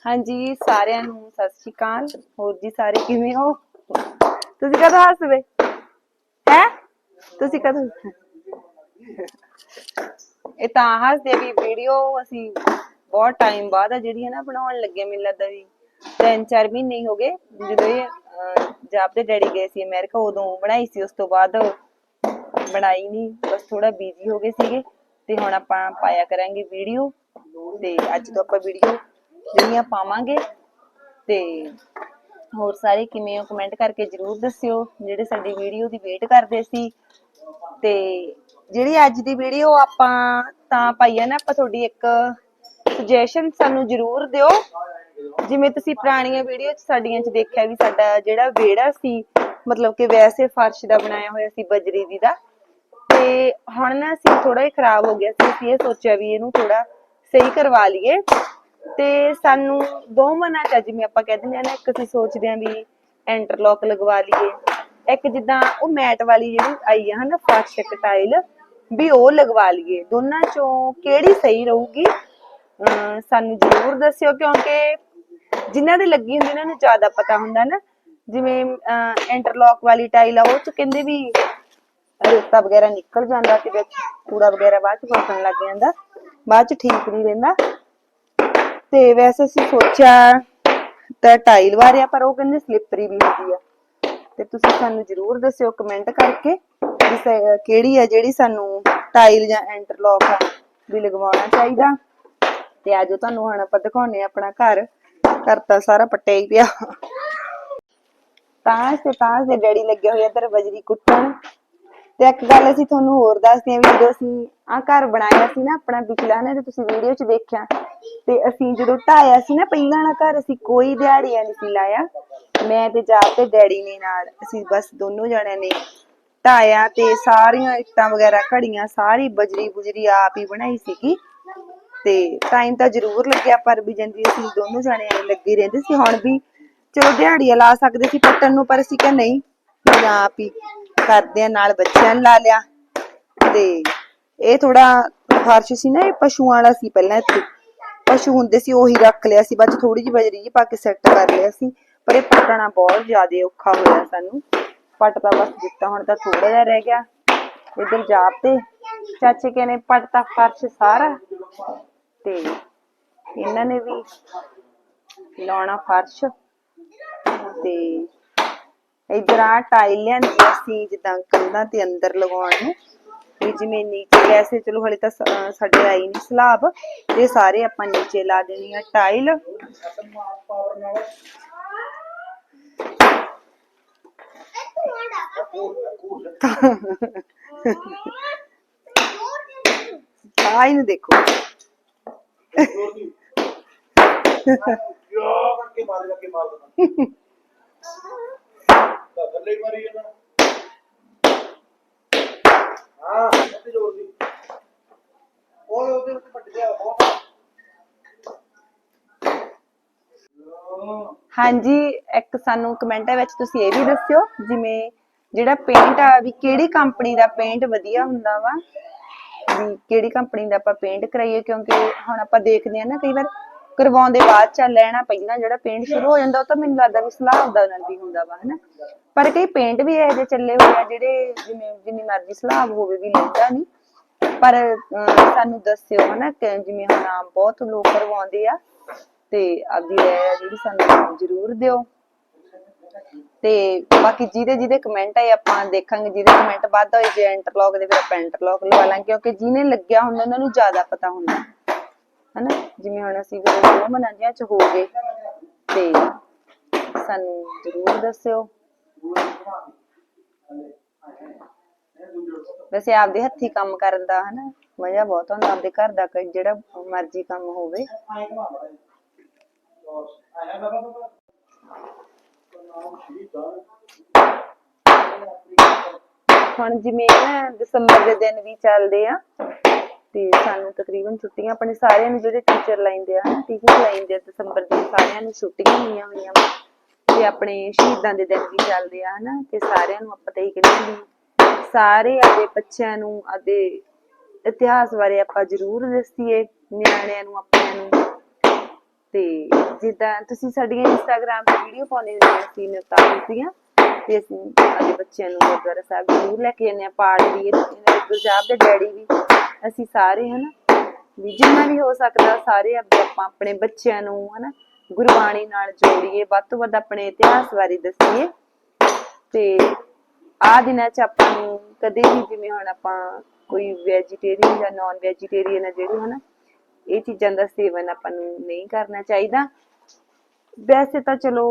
ਹਾਂਜੀ ਸਾਰਿਆਂ ਨੂੰ ਸਤਿ ਸ਼੍ਰੀ ਅਕਾਲ। ਹੋਰ ਜੀ ਸਾਰੇ ਕਿਵੇਂ ਹੋ? ਤੁਸੀਂ ਕਦੋਂ ਹੱਸਦੇ? ਹੈ? ਤੁਸੀਂ ਕਦੋਂ ਇਹ ਤਾਂ ਹੱਸਦੇ ਵੀ ਵੀਡੀਓ ਅਸੀਂ ਬਹੁਤ ਟਾਈਮ ਬਾਅਦ ਆ ਜਿਹੜੀ ਹੈ ਨਾ ਬਣਾਉਣ ਲੱਗੇ ਮੈਨੂੰ ਲੱਗਦਾ ਵੀ। ਤਿੰਨ ਚਾਰ ਮਹੀਨੇ ਹੀ ਹੋ ਗਏ। ਜਦੋਂ ਇਹ ਅਹ, ਦੇ ਡੈਡੀ ਗਏ ਸੀ ਅਮਰੀਕਾ ਉਦੋਂ ਬਣਾਈ ਸੀ ਉਸ ਤੋਂ ਬਾਅਦ ਬਣਾਈ ਨਹੀਂ। ਬਸ ਥੋੜਾ ਬਿਜ਼ੀ ਹੋ ਗਏ ਸੀਗੇ। ਤੇ ਹੁਣ ਆਪਾਂ ਪਾਇਆ ਕਰਾਂਗੇ ਵੀਡੀਓ। ਤੇ ਅੱਜ ਤੋਂ ਆਪਾਂ ਵੀਡੀਓ ਜਿਹੜੀਆਂ ਪਾਵਾਂਗੇ ਤੇ ਹੋਰ ਸਾਰੇ ਕਿਵੇਂ ਹੋ ਕਮੈਂਟ ਕਰਕੇ ਜਰੂਰ ਦੱਸਿਓ, ਜਿਹੜੇ ਸਾਡੀ ਵੀਡੀਓ ਦੀ ਵੇਟ ਕਰਦੇ ਸੀ। ਤੇ ਜਿਹੜੀ ਅੱਜ ਦੀ ਵੀਡੀਓ ਆਪਾਂ ਤਾਂ ਪਾਈ ਆ ਨਾ, ਆਪਾਂ ਤੁਹਾਡੀ ਇੱਕ ਸੁਜੈਸ਼ਨ ਸਾਨੂੰ ਜਰੂਰ ਦਿਓ। ਜਿਵੇਂ ਤੁਸੀਂ ਪੁਰਾਣੀਆਂ ਵੀਡੀਓ ਚ ਸਾਡੀਆਂ ਚ ਦੇਖਿਆ ਵੀ ਸਾਡਾ ਜਿਹੜਾ ਵਿਹੜਾ ਸੀ, ਮਤਲਬ ਕਿ ਵੈਸੇ ਫਰਸ਼ ਦਾ ਬਣਾਇਆ ਹੋਇਆ ਸੀ, ਬਜਰੀ ਦੀ ਦਾ। ਤੇ ਹੁਣ ਨਾ ਅਸੀਂ ਥੋੜਾ ਜਿਹਾ ਖਰਾਬ ਹੋ ਗਿਆ ਸੀ, ਅਸੀਂ ਇਹ ਸੋਚਿਆ ਵੀ ਇਹਨੂੰ ਥੋੜਾ ਸਹੀ ਕਰਵਾ ਲਈਏ। ਤੇ ਸਾਨੂੰ ਦੋ ਮਨਾਂ ਚ ਆ, ਜਿਵੇਂ ਆਪਾਂ ਕਹਿ ਦਿੰਦੇ ਆ ਨਾ ਇੱਕ ਅਸੀਂ ਸੋਚਦੇ ਆ ਵੀ ਇੰਟਰਲੌਕ ਲਗਵਾ ਲਈਏ ਇੱਕ ਜਿੱਦਾਂ ਉਹ ਮੈਟ ਵਾਲੀ ਜਿਹੜੀ ਆਈ ਆ ਹਨਾ ਫਰਸ਼ ਟਾਈਲ ਵੀ ਉਹ ਲਗਵਾ ਲਈਏ। ਦੋਨਾਂ ਚੋਂ ਕਿਹੜੀ ਸਹੀ ਰਹੂਗੀ? ਅਮ ਸਾਨੂੰ ਜ਼ਰੂਰ ਦੱਸਿਓ ਕਿਉਂਕਿ ਜਿਨ੍ਹਾਂ ਦੇ ਲੱਗੀ ਹੁੰਦੀ ਉਹਨਾਂ ਨੂੰ ਜ਼ਿਆਦਾ ਪਤਾ ਹੁੰਦਾ ਨਾ। ਜਿਵੇਂ ਇੰਟਰਲੌਕ ਵਾਲੀ ਟਾਈਲ ਆ ਉਹ ਚ ਕਹਿੰਦੇ ਵੀ ਰੇਤਾ ਵਗੈਰਾ ਨਿਕਲ ਜਾਂਦਾ ਤੇ ਵਿੱਚ ਕੂੜਾ ਵਗੈਰਾ ਬਾਅਦ ਚ ਫਸਣ ਲੱਗ ਜਾਂਦਾ। ਬਾਅਦ ਚ ਠੀਕ ਨਹੀਂ ਰਹਿੰਦਾ। ਤੇ ਵੈਸੇ ਅਸੀਂ ਸੋਚਿਆ ਤਾਂ ਟਾਈਲ ਵਾਰਿਆ ਪਰ ਉਹ ਕਹਿੰਦੇ ਸਲਿੱਪਰੀ ਵੀ ਹੁੰਦੀ ਆ। ਤੇ ਤੁਸੀਂ ਸਾਨੂੰ ਜਰੂਰ ਦੱਸਿਓ ਕਮੈਂਟ ਕਰਕੇ ਵੀ ਕਿਹੜੀ ਆ ਜਿਹੜੀ ਸਾਨੂੰ ਟਾਈਲ ਜਾਂ ਇੰਟਰਲੌਕ ਆ ਵੀ ਲਗਵਾਉਣਾ ਚਾਹੀਦਾ। ਤੇ ਅੱਜ ਤੁਹਾਨੂੰ ਹੁਣ ਆਪਾਂ ਦਿਖਾਉਨੇ ਆਪਣਾ ਘਰ। ਘਰ ਤਾਂ ਸਾਰਾ ਪੱਟਿਆ ਹੀ ਪਿਆ। ਤਾਂਸ ਤੇ ਤਾਂਸ ਦੇ ਡੈਡੀ ਲੱਗੇ ਹੋਏ ਇੱਧਰ ਬਜਰੀ ਕੁੱਟਣ। ਤੇ ਇੱਕ ਗੱਲ ਅਸੀਂ ਤੁਹਾਨੂੰ ਹੋਰ ਦੱਸਦੇ ਹਾਂ ਵੀ ਜਦੋਂ ਅਸੀਂ ਆ ਘਰ ਬਣਾਇਆ ਸੀ ਨਾ ਆਪਣਾ ਪਿਛਲਾ ਨਾ, ਤੇ ਤੁਸੀਂ ਵੀਡੀਓ 'ਚ ਦੇਖਿਆ। ਤੇ ਅਸੀਂ ਜਦੋਂ ਢਾਇਆ ਸੀ ਨਾ ਪਹਿਲਾਂ ਵਾਲਾ ਘਰ, ਅਸੀਂ ਕੋਈ ਦਿਹਾੜੀਆਂ ਨਹੀਂ ਸੀ ਲਾਇਆ। ਮੈਂ ਤੇ ਜਾ ਤੇ ਡੈਡੀ ਨੇ ਨਾਲ, ਅਸੀਂ ਬਸ ਦੋਨੋਂ ਜਣਿਆਂ ਨੇ ਢਾਇਆ ਤੇ ਸਾਰੀਆਂ ਇੱਟਾਂ ਵਗੈਰਾ ਘੜੀਆਂ, ਸਾਰੀ ਬਜਰੀ ਬੁਜਰੀ ਆਪ ਹੀ ਬਣਾਈ ਸੀਗੀ। ਤੇ ਟਾਈਮ ਤਾਂ ਜ਼ਰੂਰ ਲੱਗਿਆ, ਪਰ ਵੀ ਜਾਂਦੀ ਅਸੀਂ ਦੋਨੋਂ ਜਣੇ ਐਂ ਲੱਗੇ ਰਹਿੰਦੇ ਸੀ। ਹੁਣ ਵੀ ਚਲੋ ਦਿਹਾੜੀਆਂ ਲਾ ਸਕਦੇ ਸੀ ਪੱਟਣ ਨੂੰ, ਪਰ ਅਸੀਂ ਕਿਹਾ ਨਹੀਂ ਵੀ ਆਪ ਹੀ ਕਰਦੇ ਆ ਨਾਲ ਬੱਚਿਆਂ ਨੂੰ ਲਾ ਲਿਆ। ਤੇ ਇਹ ਥੋੜਾ ਫਰਸ਼ ਸੀ ਨਾ, ਇਹ ਪਸ਼ੂਆਂ ਵਾਲਾ ਸੀ ਪਹਿਲਾਂ ਇੱਥੇ। ਪਸ਼ੂ ਹੁੰਦੇ ਸੀ, ਉਹੀ ਰੱਖ ਲਿਆ ਸੀ, ਬਾਅਦ ਥੋੜੀ ਜਿਹੀ ਬਜਰੀ ਜਿਹੀ ਪਾ ਕੇ ਸੈੱਟ ਕਰ ਲਿਆ ਸੀ, ਪਰ ਇਹ ਪੱਟਣਾ ਬਹੁਤ ਜ਼ਿਆਦਾ ਔਖਾ ਹੋਇਆ ਸਾਨੂੰ। ਪੱਟ ਬਸ ਦਿੱਤਾ, ਹੁਣ ਤਾਂ ਥੋੜਾ ਜਿਹਾ ਰਹਿ ਗਿਆ। ਇੱਧਰ ਜਾਪ ਤੇ, ਚਾਚੇ ਕਹਿੰਦੇ ਪਟਤਾ ਫਰਸ਼ ਸਾਰਾ। ਤੇ ਇਹਨਾਂ ਨੇ ਵੀ ਲਾਉਣਾ ਫਰਸ਼। ਤੇ ਇਧਰ ਆ ਟਾਈਲ ਲਿਆਂਦੀ ਅਸੀਂ ਜਿੱਦਾਂ ਕੰਧਾਂ ਤੇ ਅੰਦਰ ਲਗਾਉਣ ਨੂੰ। ਵੀ ਜਿਵੇਂ ਨੀਚੇ ਵੈਸੇ ਚਲੋ ਹਲੇ ਤਾਂ ਸਾਡੇ ਆਈ ਨਹੀਂ ਸਲਾਬ। ਇਹ ਸਾਰੇ ਆਪਾਂ ਨੀਚੇ ਲਾ ਦੇਣੀ ਆ ਟਾਈਲ। ਆ ਇਹਨੂੰ ਦੇਖੋ। ਯਾ ਕਰਕੇ ਮਾਰ ਕਰਕੇ ਮਾਰ ਦੇਣਾ ਤਾਂ ਥੱਲੇ ਮਾਰੀ ਜਾਣਾ ਹਾਂ ਇੱਥੇ ਜੋੜ ਦੀ ਉਹ ਉਹਦੇ ਉੱਤੇ ਪੱਟ ਗਿਆ ਬਹੁਤ ਹਾਂਜੀ, ਇੱਕ ਸਾਨੂੰ ਕਮੈਂਟਾਂ ਵਿੱਚ ਤੁਸੀਂ ਇਹ ਵੀ ਦੱਸਿਓ, ਜਿਵੇਂ ਜਿਹੜਾ ਪੇਂਟ ਆ, ਵੀ ਕਿਹੜੀ ਕੰਪਨੀ ਦਾ ਪੇਂਟ ਵਧੀਆ ਹੁੰਦਾ ਵਾ? ਵੀ ਕਿਹੜੀ ਕੰਪਨੀ ਦਾ ਆਪਾਂ ਪੇਂਟ ਕਰਾਈਏ? ਕਿਉਂਕਿ ਹੁਣ ਆਪਾਂ ਦੇਖਦੇ ਆ ਨਾ, ਕਈ ਵਾਰ ਕਰਵਾਉਂਦੇ ਬਾਅਦ ਚ ਲੈਣਾ ਪਹਿਲਾਂ ਜਿਹੜਾ ਪੇਂਟ ਸ਼ੁਰੂ ਹੋ ਜਾਂਦਾ, ਉਹ ਤਾਂ ਮੈਨੂੰ ਲੱਗਦਾ ਵੀ ਸਲਾਬ ਦਾ ਨਾਲ ਵੀ ਹੁੰਦਾ ਵਾ, ਹਨਾ? ਪਰ ਕਈ ਪੇਂਟ ਵੀ ਇਹੋ ਜਿਹੇ ਚੱਲੇ ਹੋਏ ਆ, ਜਿਹੜੇ ਜਿਵੇਂ, ਜਿੰਨੀ ਮਰਜ਼ੀ ਸਲਾਬ ਹੋਵੇ ਵੀ ਲੈਂਦਾ ਨਹੀਂ ਪਰ ਸਾਨੂੰ ਦੱਸਿਓ, ਹਨਾ, ਕਿ ਜਿਵੇਂ ਹੁਣ ਆਮ ਬਹੁਤ ਲੋਕ ਕਰਵਾਉਂਦੇ ਆ ਤੇ ਆਪਦੀ ਰਾਏ ਆ ਜਿਹੜੀ ਸਾਨੂੰ ਜ਼ਰੂਰ ਦਿਓ। ਤੇ ਬਾਕੀ ਜਿਹਦੇ ਜਿਹਦੇ ਕਮੈਂਟ ਆਏ ਆਪਾਂ ਦੇਖਾਂਗੇ, ਜਿਹਦੇ ਕਮੈਂਟ ਵੱਧ ਹੋਏ ਜੇ ਇੰਟਰਲੌਕ ਦੇ ਫਿਰ ਆਪਾਂ ਇੰਟਰਲੌਕ ਲਵਾ ਲਾਂਗੇ, ਕਿਉਂਕਿ ਜਿਹਨੇ ਲੱਗਿਆ ਹੁੰਦਾ, ਉਹਨਾਂ ਨੂੰ ਜ਼ਿਆਦਾ ਪਤਾ ਹੁੰਦਾ। ਹਨਾ? ਜਿਵੇਂ ਹੁਣ ਅਸੀਂ ਫਿਰ ਦੋ ਮਨਾਂਜਿਆਂ ਚ ਹੋ ਗਏ, ਤੇ ਸਾਨੂੰ ਜ਼ਰੂਰ ਦੱਸਿਓ। ਵੈਸੇ ਆਪਦੇ ਹੱਥੀ ਕੰਮ ਕਰਨ ਦਾ, ਹਨਾ, ਮਜ਼ਾ ਬਹੁਤ ਆਉਂਦਾ, ਆਪਦੇ ਘਰ ਦਾ, ਕੋਈ ਜਿਹੜਾ ਮਰਜ਼ੀ ਕੰਮ ਹੋਵੇ। ਹੁਣ ਜਿਵੇਂ ਨਾ ਦਸੰਬਰ ਦੇ ਦਿਨ ਵੀ ਚੱਲਦੇ ਆ, ਤੇ ਸਾਨੂੰ ਤਕਰੀਬਨ ਛੁੱਟੀਆਂ, ਆਪਣੇ ਸਾਰਿਆਂ ਨੂੰ ਜਿਹੜੇ ਟੀਚਰ ਲਾਈਂਦੇ ਆ ਟੀਚਰ ਲਾਈਂਦੇ ਆ ਦਸੰਬਰ ਦੇ, ਸਾਰਿਆਂ ਨੂੰ ਛੁੱਟੀਆਂ ਹੋਈਆਂ ਹੋਈਆਂ ਤੇ ਆਪਣੇ ਸ਼ਹੀਦਾਂ ਦੇ ਦਿਨ ਵੀ ਚੱਲਦੇ ਆ, ਹਨਾ, ਤੇ ਸਾਰਿਆਂ ਨੂੰ ਆਪਾਂ ਤਾਂ ਇਹ ਕਹਿੰਦੇ ਵੀ ਸਾਰੇ ਆਪਣੇ ਬੱਚਿਆਂ ਨੂੰ, ਆਪਦੇ ਇਤਿਹਾਸ ਬਾਰੇ ਆਪਾਂ ਜ਼ਰੂਰ ਦੱਸੀਏ, ਨਿਆਣਿਆਂ ਨੂੰ, ਆਪਣਿਆਂ ਨੂੰ। ਤੇ ਜਿੱਦਾਂ ਤੁਸੀਂ ਸਾਡੀਆਂ ਇੰਸਟਾਗ੍ਰam ਤੇ ਵੀਡੀਓ ਪਾਉਂਦੇ ਹੁੰਦੇ ਹੋ ਅਸੀਂ ਨਵਤਾਰ ਦੀਆਂ, ਤੇ ਅਸੀਂ ਆਪਣੇ ਬੱਚਿਆਂ ਨੂੰ ਗੁਰਦੁਆਰਾ ਸਾਹਿਬ ਜ਼ਰੂਰ ਲੈ ਕੇ ਜਾਂਦੇ ਆ ਪਾਠ ਵੀ ਗੁਰਜਾਬ ਦੇ ਡੈਡੀ ਵੀ, ਅਸੀਂ ਸਾਰੇ ਹਨਾ, ਵੀ ਜਿੰਨਾ ਵੀ ਹੋ ਸਕਦਾ, ਸਾਰੇ ਆਪਾਂ ਆਪਣੇ ਬੱਚਿਆਂ ਨੂੰ ਹਨਾ, ਗੁਰਬਾਣੀ ਨਾਲ ਜੋੜੀਏ, ਵੱਧ ਤੋਂ ਵੱਧ ਆਪਣੇ ਇਤਿਹਾਸ ਬਾਰੇ ਦੱਸੀਏ, ਤੇ ਆ ਦਿਨਾਂ ਚ ਆਪਾਂ ਨੂੰ ਕਦੇ ਵੀ ਜਿਵੇਂ ਹੁਣ ਆਪਾਂ ਕੋਈ ਵੈਜੀਟੇਰੀਅਨ ਜਾਂ ਨਾਨ ਵੈਜੀਟੇਰੀਅਨ ਹੈ ਜਿਹੜੇ ਹਨਾ ਇਹ ਚੀਜ਼ਾਂ ਦਾ ਸੇਵਨ ਆਪਾਂ ਨੂੰ ਨਹੀਂ ਕਰਨਾ ਚਾਹੀਦਾ। ਵੈਸੇ ਤਾਂ ਚਲੋ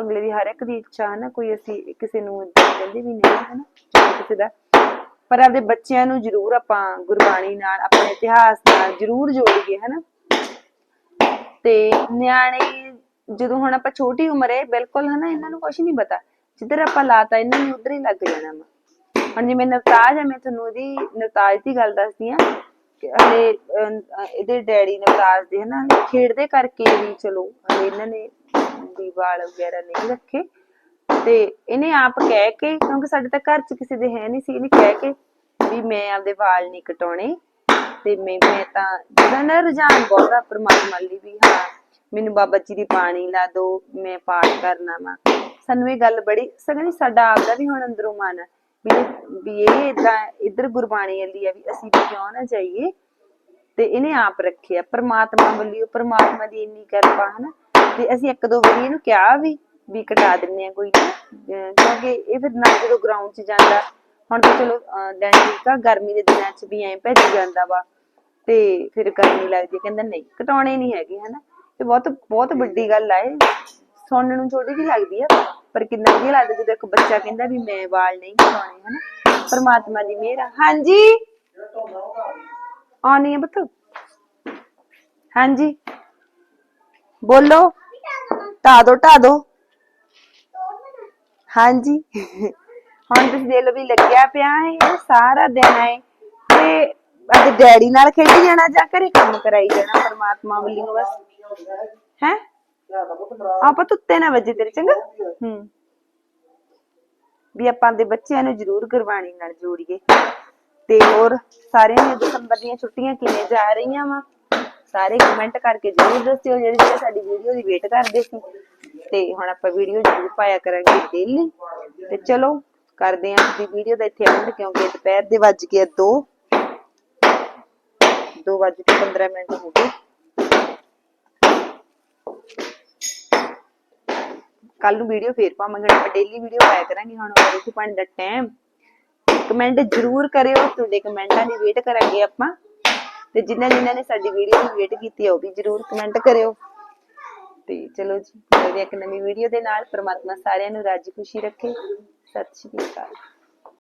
ਅਗਲੇ ਦੀ ਹਰ ਇੱਕ ਦੀ ਇੱਛਾ ਹੈ ਨਾ, ਕੋਈ ਅਸੀਂ ਕਿਸੇ ਨੂੰ ਕਹਿੰਦੇ ਵੀ ਨਹੀਂ, ਹੈ ਨਾ ਚਲੋ ਕਿਸੇ ਦਾ। ਪਰ ਆਪਦੇ ਬੱਚਿਆਂ ਨੂੰ ਜ਼ਰੂਰ ਆਪਾਂ ਗੁਰਬਾਣੀ ਨਾਲ, ਆਪਣੇ ਇਤਿਹਾਸ ਨਾਲ ਜ਼ਰੂਰ ਜੋੜੀਏ ਹਨਾ ਤੇ ਨਿਆਣੇ ਜਦੋਂ ਹੁਣ ਆਪਾਂ ਛੋਟੀ ਉਮਰ ਹੈ, ਬਿਲਕੁਲ ਹਨਾ ਇਹਨਾਂ ਨੂੰ ਕੁਝ ਨਹੀਂ ਪਤਾ। ਜਿੱਧਰ ਆਪਾਂ ਲਾਤਾ, ਇਹਨਾਂ ਨੂੰ ਉਧਰ ਹੀ ਲੱਗ ਜਾਣਾ ਵਾ। ਹੁਣ ਜਿਵੇਂ ਨਵਤਾਜ ਹੈ, ਮੈਂ ਤੁਹਾਨੂੰ ਇਹਦੀ ਨਵਤਾਜ ਦੀ ਗੱਲ ਦੱਸਦੀ ਆ ਹਲੇ ਇਹਦੇ ਡੈਡੀ ਨਵਤਾਜ ਦੇ ਹਨਾ, ਖੇਡਦੇ ਕਰਕੇ ਵੀ ਚਲੋ, ਹਲੇ ਇਹਨਾਂ ਨੇ ਵੀ ਵਾਲ ਵਗੈਰਾ ਨਹੀਂ ਰੱਖੇ। ਤੇ ਇਹਨੇ ਆਪ ਕਹਿ ਕੇ, ਕਿਉਂਕਿ ਸਾਡੇ ਤਾਂ ਘਰ 'ਚ ਕਿਸੇ ਦੇ ਹੈ ਨਹੀਂ ਸੀ, ਇਹਨੇ ਕਹਿ ਕੇ ਵੀ ਮੈਂ ਆਪਦੇ ਵਾਲ ਨਹੀਂ ਕਟਾਉਣੇ। ਤੇ ਮੈਂ ਮੈਂ ਤਾਂ ਜਿਹਦਾ ਨਾ ਰੁਝਾਨ ਬਹੁਤਾ ਪਰਮਾਤਮਾ ਲਈ ਵੀ, ਹਾਂ, ਮੈਨੂੰ ਬਾਬਾ ਜੀ ਦੀ ਬਾਣੀ ਲਾ ਦੋ, ਮੈਂ ਪਾਠ ਕਰਨਾ ਵਾ। ਸਾਨੂੰ ਇਹ ਗੱਲ ਬੜੀ ਸਗਣੀ ਸਾਡਾ ਆਪਦਾ ਵੀ ਹੁਣ ਅੰਦਰੋਂ ਮਨ ਆ। ਵੀ ਵੀ ਇਹ ਇਦਾਂ ਇੱਧਰ ਗੁਰਬਾਣੀ ਵਾਲੀ ਆ ਵੀ ਅਸੀਂ ਵੀ ਕਿਉਂ ਨਾ ਜਾਈਏ ਤੇ ਇਹਨੇ ਆਪ ਰੱਖਿਆ, ਪ੍ਰਮਾਤਮਾ ਵੱਲੋਂ, ਪ੍ਰਮਾਤਮਾ ਦੀ ਇੰਨੀ ਕਿਰਪਾ ਹਨਾ, ਤੇ ਅਸੀਂ ਇੱਕ ਦੋ ਵਾਰੀ ਇਹਨੂੰ ਕਿਹਾ ਵੀ ਵੀ ਕਟਾ ਦਿੰਨੇ ਆ ਕੋਈ ਕਿਉਂਕਿ ਇਹ ਫਿਰ ਨਾ ਜਦੋਂ ਗਰਾਊਂਡ 'ਚ ਜਾਂਦਾ, ਹੁਣ ਤਾਂ ਚਲੋ ਦਿਨ ਠੀਕ ਆ, ਗਰਮੀ ਦੇ ਦਿਨਾਂ 'ਚ ਵੀ ਐਂ ਭੱਜ ਜਾਂਦਾ ਵਾ, ਤੇ ਫਿਰ ਗਰਮੀ ਲੱਗਦੀ, ਕਹਿੰਦਾ ਨਹੀਂ, ਕਟਾਉਣੇ ਨਹੀਂ ਹੈਗੇ ਹਨਾ ਇਹ ਬਹੁਤ ਬਹੁਤ ਵੱਡੀ ਗੱਲ ਆ ਇਹ, ਸੁਣਨ ਨੂੰ ਛੋਟੀ ਜਿਹੀ ਲੱਗਦੀ ਆ। ਪਰ ਕਿੰਨਾ ਵਧੀਆ ਲੱਗਦਾ ਜਦੋਂ ਇੱਕ ਬੱਚਾ ਕਹਿੰਦਾ ਵੀ ਮੈਂ ਵਾਲ ਨਹੀਂ ਕਟਾਉਣੇ ਹਨਾ? ਪਰਮਾਤਮਾ ਦੀ ਮਿਹਰ ਆ। ਹਾਂਜੀ? ਜਿਹੜਾ ਧੋਣਾ ਉਹ ਘਰ ਹੀ। ਆਉਣੀ ਹੈ ਪੁੱਤ। ਹਾਂਜੀ? ਬੋਲੋ। ਢਾ ਦੋ ਢਾ ਦੋ। ਹਾਂਜੀ? ਹੁਣ ਤੁਸੀਂ ਦੇਖ ਲਓ ਵੀ ਲੱਗਿਆ ਪਿਆ ਹੈ, ਇਹ ਸਾਰਾ ਦਿਨ ਹੈ। ਤੇ ਅੱਜ ਡੈਡੀ ਨਾਲ ਖੇਡੀ ਜਾਣਾ ਜਾਂ ਘਰੇ ਕੰਮ ਕਰਾਈ ਜਾਣਾ ਪਰਮਾਤਮਾ ਵੱਲੋਂ ਬਸ? ਹੈ? ਆਪਾਂ ਤੁੱਤੇ ਨਾ ਵੱਜੇ ਤੇਰੇ ਚੰਗਾ। ਹੂੰ। ਵੀ ਆਪਾਂ ਦੇ ਬੱਚਿਆਂ ਨੂੰ ਜ਼ਰੂਰ ਗੁਰਬਾਣੀ ਨਾਲ ਜੋੜੀਏ। ਤੇ ਹੋਰ ਸਾਰਿਆਂ ਦੀਆਂ ਦਸੰਬਰ ਦੀਆਂ ਛੁੱਟੀਆਂ ਕਿਵੇਂ ਜਾ ਰਹੀਆਂ ਵਾ, ਸਾਰੇ ਕਮੈਂਟ ਕਰਕੇ ਜ਼ਰੂਰ ਦੱਸਿਓ ਜਿਹੜੇ ਜਿਹੜੇ ਸਾਡੀ ਵੀਡੀਓ ਦੀ ਵੇਟ ਕਰਦੇ ਸੀ। ਤੇ ਹੁਣ ਆਪਾਂ ਵੀਡੀਓ ਜ਼ਰੂਰ ਪਾਇਆ ਕਰਾਂਗੇ ਡੇਲੀ ਤੇ ਚਲੋ, ਕਰਦੇ ਆਂ ਦੀ ਵੀਡੀਓ ਦਾ ਇੱਥੇ ਐਂਡ ਕਿਉਂਕਿ ਦੁਪਹਿਰ ਦੇ ਵੱਜ ਗਏ 2 2 ਵੱਜ ਕੇ 15 ਮਿੰਟ ਹੋ ਗਏ। ਕੱਲ ਨੂੰ ਵੀਡੀਓ ਫੇਰ ਪਾਵਾਂਗੇ ਆਪਾਂ ਡੇਲੀ ਵੀਡੀਓ ਪਾਇਆ ਕਰਾਂਗੇ, ਹੁਣ ਰੋਟੀ ਪਾਣੀ ਦਾ ਟਾਈਮ ਕਮੈਂਟ ਜ਼ਰੂਰ ਕਰਿਓ, ਤੁਹਾਡੇ ਕਮੈਂਟਾਂ ਦੀ ਵੇਟ ਕਰਾਂਗੇ ਆਪਾਂ। ਤੇ ਜਿਨ੍ਹਾਂ ਜਿਨ੍ਹਾਂ ਨੇ ਸਾਡੀ ਵੀਡੀਓ ਦੀ ਵੇਟ ਕੀਤੀ ਹੈ ਉਹ ਵੀ ਜ਼ਰੂਰ ਕਮੈਂਟ ਕਰਿਓ। ਤੇ ਚਲੋ ਜੀ, ਮਿਲਦੇ ਹਾਂ ਇੱਕ ਨਵੀਂ ਵੀਡੀਓ ਦੇ ਨਾਲ। ਪ੍ਰਮਾਤਮਾ ਸਾਰਿਆਂ ਨੂੰ ਰਾਜੀ ਖੁਸ਼ੀ ਰੱਖੇ। ਸਤਿ ਸ਼੍ਰੀ ਅਕਾਲ।